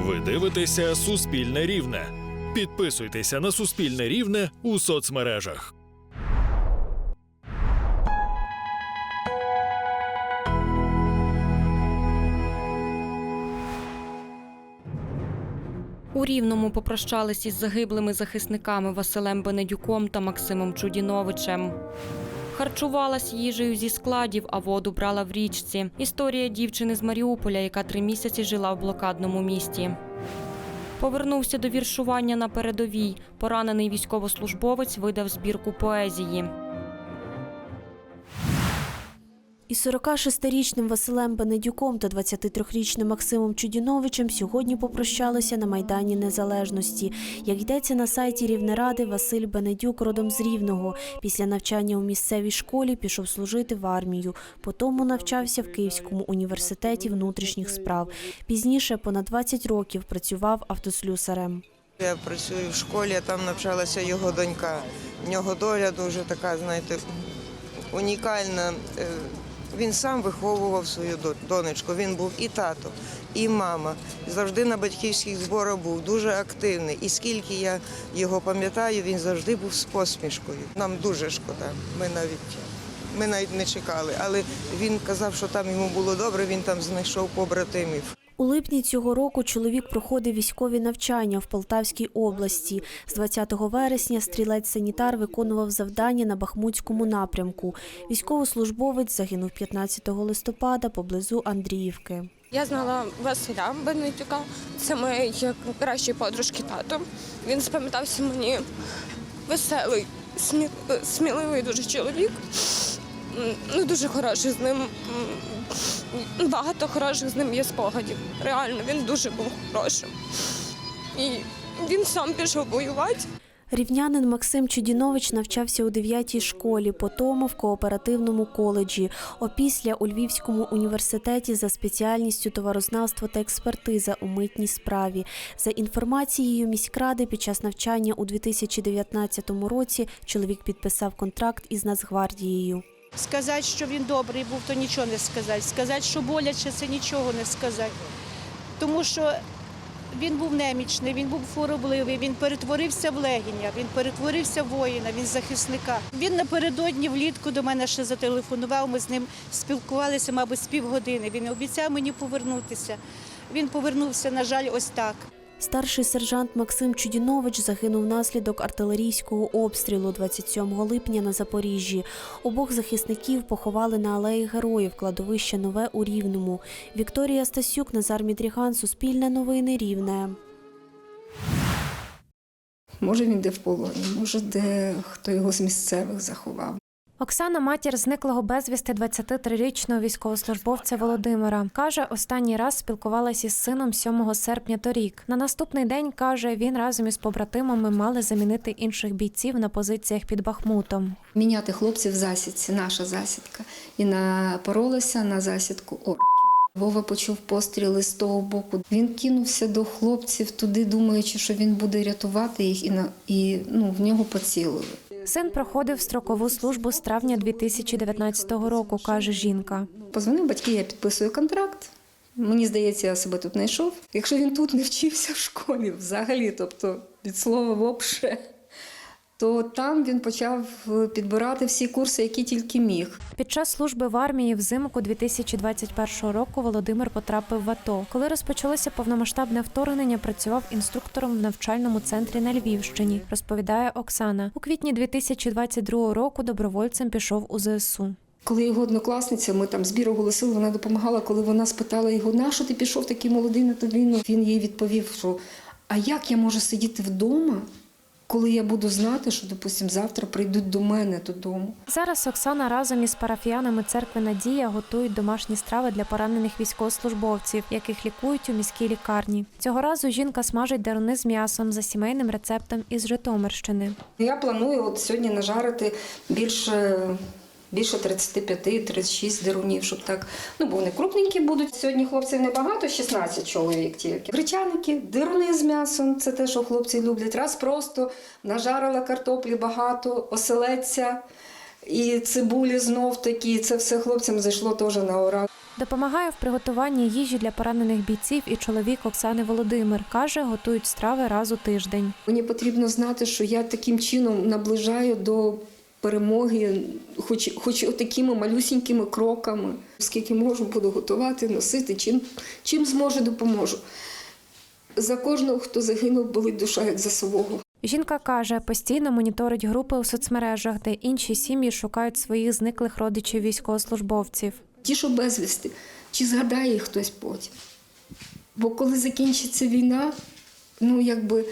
Ви дивитеся Суспільне Рівне. Підписуйтеся на Суспільне Рівне у соцмережах. У Рівному попрощались із загиблими захисниками Василем Бенедюком та Максимом Чудіновичем. Харчувалась їжею зі складів, а воду брала в річці. Історія дівчини з Маріуполя, яка три місяці жила в блокадному місті. Повернувся до віршування на передовій. Поранений військовослужбовець видав збірку поезії. Із 46-річним Василем Бенедюком та 23-річним Максимом Чудіновичем сьогодні попрощалися на Майдані Незалежності. Як йдеться на сайті Рівнеради, Василь Бенедюк родом з Рівного. Після навчання у місцевій школі пішов служити в армію. Потому навчався в Київському університеті внутрішніх справ. Пізніше понад 20 років працював автослюсарем. Я працюю в школі, там навчалася його донька. В нього доля дуже така, знаєте, унікальна. Він сам виховував свою до- донечку. Він був і тато, і мама. Завжди на батьківських зборах був дуже активний. І скільки я його пам'ятаю, він завжди був з посмішкою. Нам дуже шкода. Ми навіть ми навіть не чекали. Але він казав, що там йому було добре. Він там знайшов побратимів. У липні цього року чоловік проходив військові навчання в Полтавській області. З 20 вересня стрілець-санітар виконував завдання на Бахмутському напрямку. Військовослужбовець загинув 15 листопада поблизу Андріївки. Я знала Василя Бенедюка, це моєї кращої подружки тато. Він запам'ятався мені веселий, смі... сміливий дуже чоловік. Ну, дуже хороший з ним. Багато хороших з ним є спогадів. Реально, він дуже був хорошим. І він сам пішов воювати. Рівнянин Максим Чудінович навчався у 9-й школі, потому в кооперативному коледжі, опісля у Львівському університеті за спеціальністю товарознавство та експертиза у митній справі. За інформацією міськради, під час навчання у 2019 році чоловік підписав контракт із Нацгвардією. Сказати, що він добрий був, то нічого не сказати. Сказати, що боляче, це нічого не сказати. Тому що він був немічний, він був хворобливий, він перетворився в легіня, він перетворився в воїна, він захисника. Він напередодні влітку до мене ще зателефонував. Ми з ним спілкувалися, мабуть, з півгодини. Він обіцяв мені повернутися. Він повернувся, на жаль, ось так. Старший сержант Максим Чудінович загинув внаслідок артилерійського обстрілу 27 липня на Запоріжжі. Обох захисників поховали на алеї героїв кладовище Нове у Рівному. Вікторія Стасюк, Назар Мідріган, Суспільне новини Рівне. Може він де в полоні, може де хто його з місцевих заховав. Оксана матір зниклого безвісти 23-річного військовослужбовця Володимира. Каже, останній раз спілкувалася із сином 7 серпня торік. На наступний день каже, він разом із побратимами мали замінити інших бійців на позиціях під Бахмутом. Міняти хлопців засідці, наша засідка, і напоролися на засідку орків. Вова почув постріли з того боку. Він кинувся до хлопців туди, думаючи, що він буде рятувати їх, і на і ну в нього поцілили. Син проходив строкову службу з травня 2019 року, каже жінка. Позвонив батьки, я підписую контракт. Мені здається, я себе тут знайшов. Якщо він тут не вчився в школі, взагалі, тобто від слова вопше, то там він почав підбирати всі курси, які тільки міг. Під час служби в армії взимку 2021 року Володимир потрапив в АТО. Коли розпочалося повномасштабне вторгнення, працював інструктором в навчальному центрі на Львівщині, розповідає Оксана. У квітні 2022 року добровольцем пішов у ЗСУ. Коли його однокласниця, ми там збір оголосили, вона допомагала. Коли вона спитала його, на що ти пішов такий молодий на ту війну? Він їй відповів, що а як я можу сидіти вдома, коли я буду знати, що, допустим, завтра прийдуть до мене додому. Зараз Оксана разом із парафіянами церкви Надія готують домашні страви для поранених військовослужбовців, яких лікують у міській лікарні. Цього разу жінка смажить даруни з м'ясом за сімейним рецептом із Житомирщини. Я планую от сьогодні нажарити більше. Більше 35-36 дерунів, щоб так. Ну, бо вони крупненькі будуть. Сьогодні хлопців небагато, 16 чоловік тільки. Гречаники, деруни з м'ясом це те, що хлопці люблять. Раз просто нажарила картоплі багато, оселедця і цибулі знов такі. Це все хлопцям зайшло теж на ура. Допомагає в приготуванні їжі для поранених бійців і чоловік Оксани Володимир. Каже, готують страви раз у тиждень. Мені потрібно знати, що я таким чином наближаю до перемоги, хоч, хоч такими малюсінькими кроками. Скільки можу, буду готувати, носити, чим, чим зможу, допоможу. За кожного, хто загинув, болить душа, як за свого. Жінка каже, постійно моніторить групи у соцмережах, де інші сім'ї шукають своїх зниклих родичів військовослужбовців. Ті, що безвісти, чи згадає їх хтось потім. Бо коли закінчиться війна, ну якби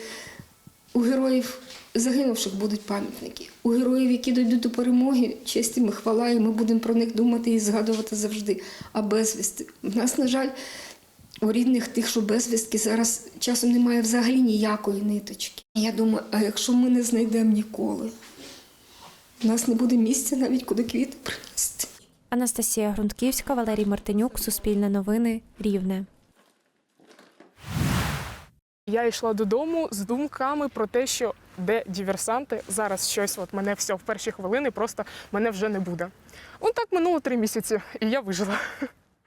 у героїв загинувших будуть пам'ятники. У героїв, які дійдуть до перемоги, честь і хвала, і ми будемо про них думати і згадувати завжди. А безвісти. У нас, на жаль, у рідних тих, що безвістки, зараз часом немає взагалі ніякої ниточки. Я думаю, а якщо ми не знайдемо ніколи, у нас не буде місця навіть куди квіти принести. Анастасія Грунтківська, Валерій Мартинюк, Суспільне новини, Рівне. Я йшла додому з думками про те, що де діверсанти, зараз щось, от мене все в перші хвилини, просто мене вже не буде. От так минуло три місяці, і я вижила.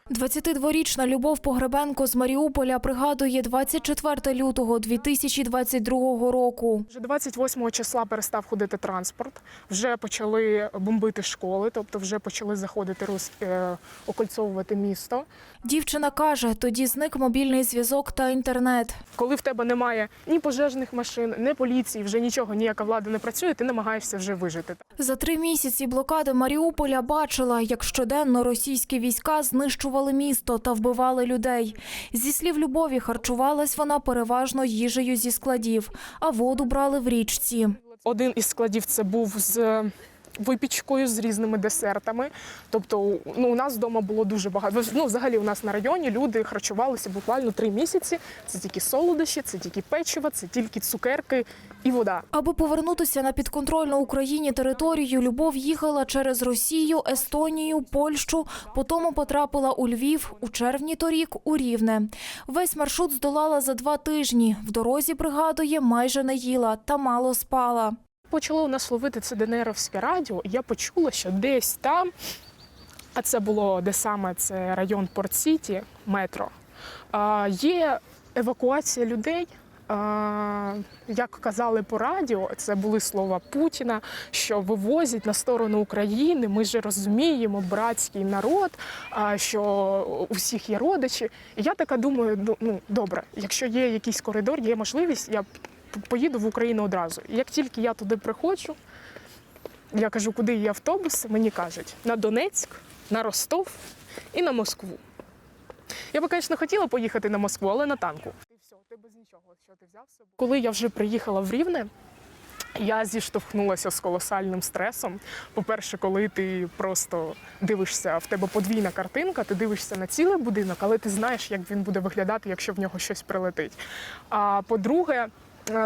22-річна Любов Погребенко з Маріуполя пригадує 24 лютого 2022 року. Вже 28 числа перестав ходити транспорт, вже почали бомбити школи, тобто вже почали заходити е, окольцовувати місто. Дівчина каже, тоді зник мобільний зв'язок та інтернет. Коли в тебе немає ні пожежних машин, ні поліції, вже нічого, ніяка влада не працює, ти намагаєшся вже вижити. За три місяці блокади Маріуполя бачила, як щоденно російські війська знищували місто та вбивали людей. Зі слів Любові, харчувалась вона переважно їжею зі складів, а воду брали в річці. Один із складів це був з випічкою з різними десертами. Тобто, ну у нас вдома було дуже багато. Ну, взагалі, у нас на районі люди харчувалися буквально три місяці. Це тільки солодощі, це тільки печиво, це тільки цукерки і вода. Аби повернутися на підконтрольну Україні територію, Любов їхала через Росію, Естонію, Польщу. Потім потрапила у Львів у червні торік у Рівне. Весь маршрут здолала за два тижні. В дорозі пригадує, майже не їла та мало спала. Почало нас ловити це ДНРовське радіо. і Я почула, що десь там, а це було де саме це район Порт-Сіті, метро. Є евакуація людей. Як казали по радіо, це були слова Путіна, що вивозять на сторону України. Ми ж розуміємо, братський народ, що у всіх є родичі. І я така думаю, ну, ну добре, якщо є якийсь коридор, є можливість, я поїду в Україну одразу. Як тільки я туди приходжу, я кажу, куди є автобус, мені кажуть на Донецьк, на Ростов і на Москву. Я би, звісно, хотіла поїхати на Москву, але на танку. Ти все, ти без нічого, що ти взяв собою. Коли я вже приїхала в Рівне, я зіштовхнулася з колосальним стресом. По-перше, коли ти просто дивишся, в тебе подвійна картинка, ти дивишся на цілий будинок, але ти знаєш, як він буде виглядати, якщо в нього щось прилетить. А по-друге,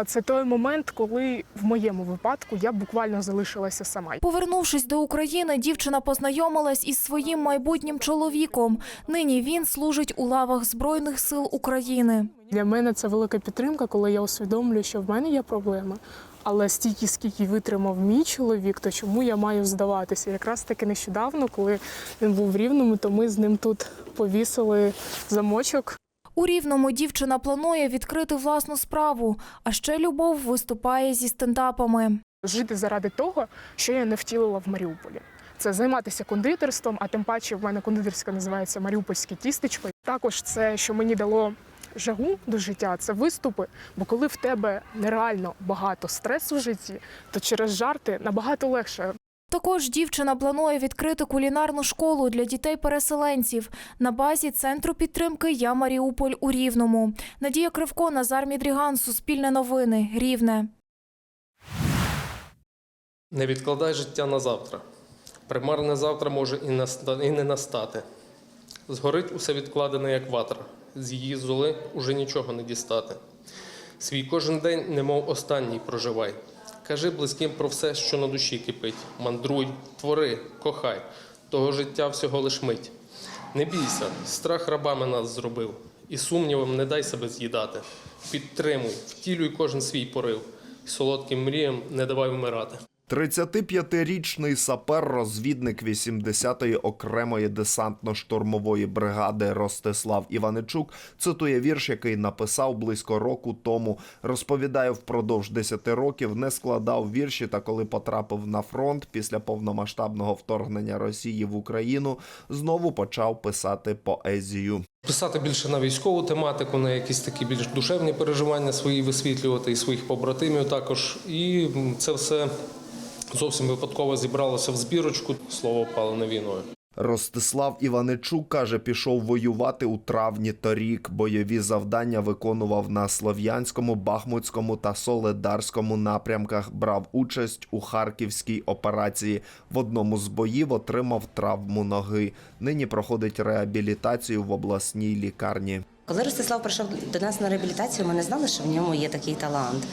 це той момент, коли в моєму випадку я буквально залишилася сама. Повернувшись до України, дівчина познайомилась із своїм майбутнім чоловіком. Нині він служить у лавах Збройних сил України. Для мене це велика підтримка, коли я усвідомлюю, що в мене є проблеми. Але стільки, скільки витримав мій чоловік, то чому я маю здаватися? Якраз таки нещодавно, коли він був в рівному, то ми з ним тут повісили замочок. У Рівному дівчина планує відкрити власну справу, а ще Любов виступає зі стендапами. Жити заради того, що я не втілила в Маріуполі. Це займатися кондитерством, а тим паче в мене кондитерська називається Маріупольське тістечко. Також це, що мені дало жагу до життя, це виступи. Бо коли в тебе нереально багато стресу в житті, то через жарти набагато легше Також дівчина планує відкрити кулінарну школу для дітей-переселенців на базі центру підтримки Я Маріуполь у Рівному. Надія Кривко, Назар Мідріган, Суспільне новини, Рівне. Не відкладай життя на завтра. Примарне завтра може і, не настати. Згорить усе відкладене, як ватра. З її золи уже нічого не дістати. Свій кожен день, немов останній, проживай. Кажи близьким про все, що на душі кипить. Мандруй, твори, кохай. Того життя всього лиш мить. Не бійся, страх рабами нас зробив. І сумнівам не дай себе з'їдати. Підтримуй, втілюй кожен свій порив. І солодким мріям не давай вмирати. 35-річний сапер-розвідник 80-ї окремої десантно-штурмової бригади Ростислав Іваничук цитує вірш, який написав близько року тому. Розповідає, впродовж 10 років не складав вірші, та коли потрапив на фронт після повномасштабного вторгнення Росії в Україну, знову почав писати поезію. Писати більше на військову тематику, на якісь такі більш душевні переживання свої висвітлювати і своїх побратимів також. І це все зовсім випадково зібралося в збірочку. Слово опалене війною. Ростислав Іваничук каже, пішов воювати у травні торік. Бойові завдання виконував на Слов'янському, Бахмутському та Соледарському напрямках. Брав участь у харківській операції. В одному з боїв отримав травму ноги. Нині проходить реабілітацію в обласній лікарні. Коли Ростислав прийшов до нас на реабілітацію, ми не знали, що в ньому є такий талант.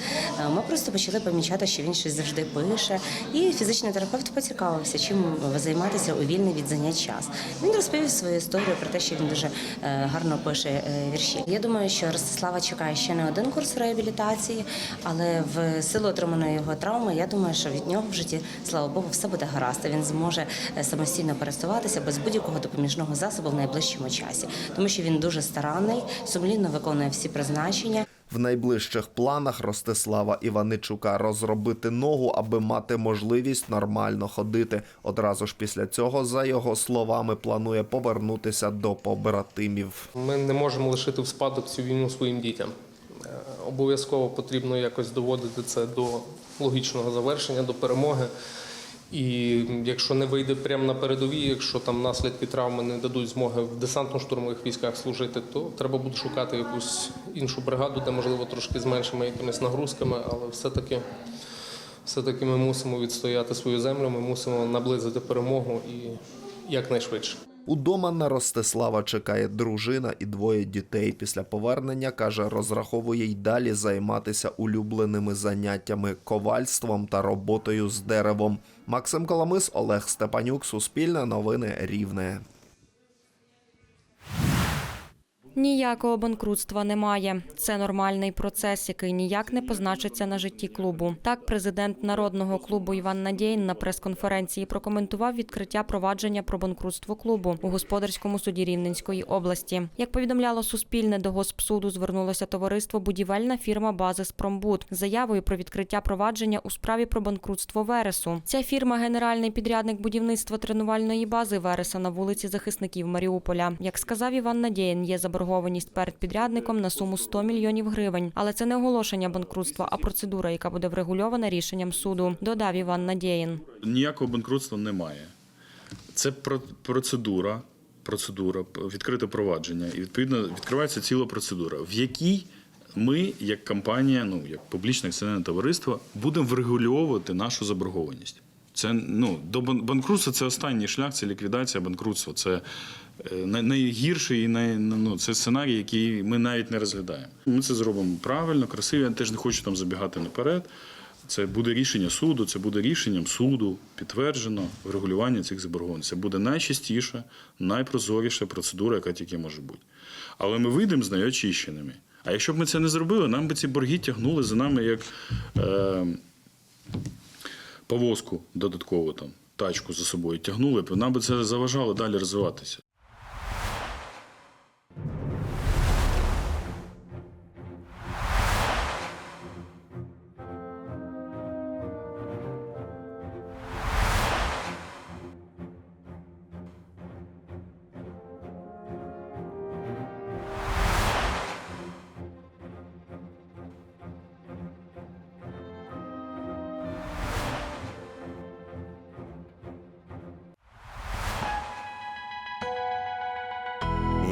Е, Ми просто почали помічати, що він щось завжди пише. І фізичний терапевт поцікавився, чим займатися у вільний від занять час. Він розповів свою історію про те, що він дуже е, гарно пише е, вірші. Я думаю, що Ростислава чекає ще не один курс реабілітації, але в силу отриманої його травми, я думаю, що від нього в житті, слава Богу, все буде гаразд. Він зможе самостійно пересуватися без будь-якого допоміжного засобу в найближчому часі, тому що він дуже старанний, сумлінно виконує всі призначення. В найближчих планах Ростислава Іваничука розробити ногу, аби мати можливість нормально ходити. Одразу ж після цього, за його словами, планує повернутися до побратимів. Ми не можемо лишити в спадок цю війну своїм дітям. Е, Обов'язково потрібно якось доводити це до логічного завершення, до перемоги. І якщо не вийде прямо на передовій, якщо там наслідки травми не дадуть змоги в десантно-штурмових військах служити, то треба буде шукати якусь іншу бригаду, де можливо трошки з меншими якимись нагрузками, але все-таки, все-таки ми мусимо відстояти свою землю, ми мусимо наблизити перемогу і якнайшвидше. Удома на Ростислава чекає дружина і двоє дітей. Після повернення каже, розраховує й далі займатися улюбленими заняттями ковальством та роботою з деревом. Максим Коломис, Олег Степанюк, Суспільне новини Рівне. Ніякого банкрутства немає. Це нормальний процес, який ніяк не позначиться на житті клубу. Так, президент народного клубу Іван Надєєн на прес-конференції прокоментував відкриття провадження про банкрутство клубу у господарському суді Рівненської області. Як повідомляло Суспільне, до Госпсуду звернулося товариство будівельна фірма Базис Промбуд з заявою про відкриття провадження у справі про банкрутство Вересу. Ця фірма генеральний підрядник будівництва тренувальної бази Вереса на вулиці захисників Маріуполя. Як сказав Іван Надєєн, є заборгованість перед підрядником на суму 100 мільйонів гривень. Але це не оголошення банкрутства, а процедура, яка буде врегульована рішенням суду. Додав Іван Надєєн. Ніякого банкрутства немає. Це про- процедура, процедура, відкрите провадження. І відповідно відкривається ціла процедура, в якій ми, як компанія, ну як публічне акціонерне товариство, будемо врегульовувати нашу заборгованість. Це ну до банкрутства це останній шлях, це ліквідація банкрутства. Це е, найгірший і най, ну, це сценарій, який ми навіть не розглядаємо. Ми це зробимо правильно, красиво. Я теж не хочу там забігати наперед. Це буде рішення суду, це буде рішенням суду підтверджено врегулювання цих заборгованостей. Це буде найчастіша, найпрозоріша процедура, яка тільки може бути. Але ми вийдемо з нею очищеними. А якщо б ми це не зробили, нам би ці борги тягнули за нами як е, повозку додаткову там, тачку за собою тягнули нам би це заважало далі розвиватися.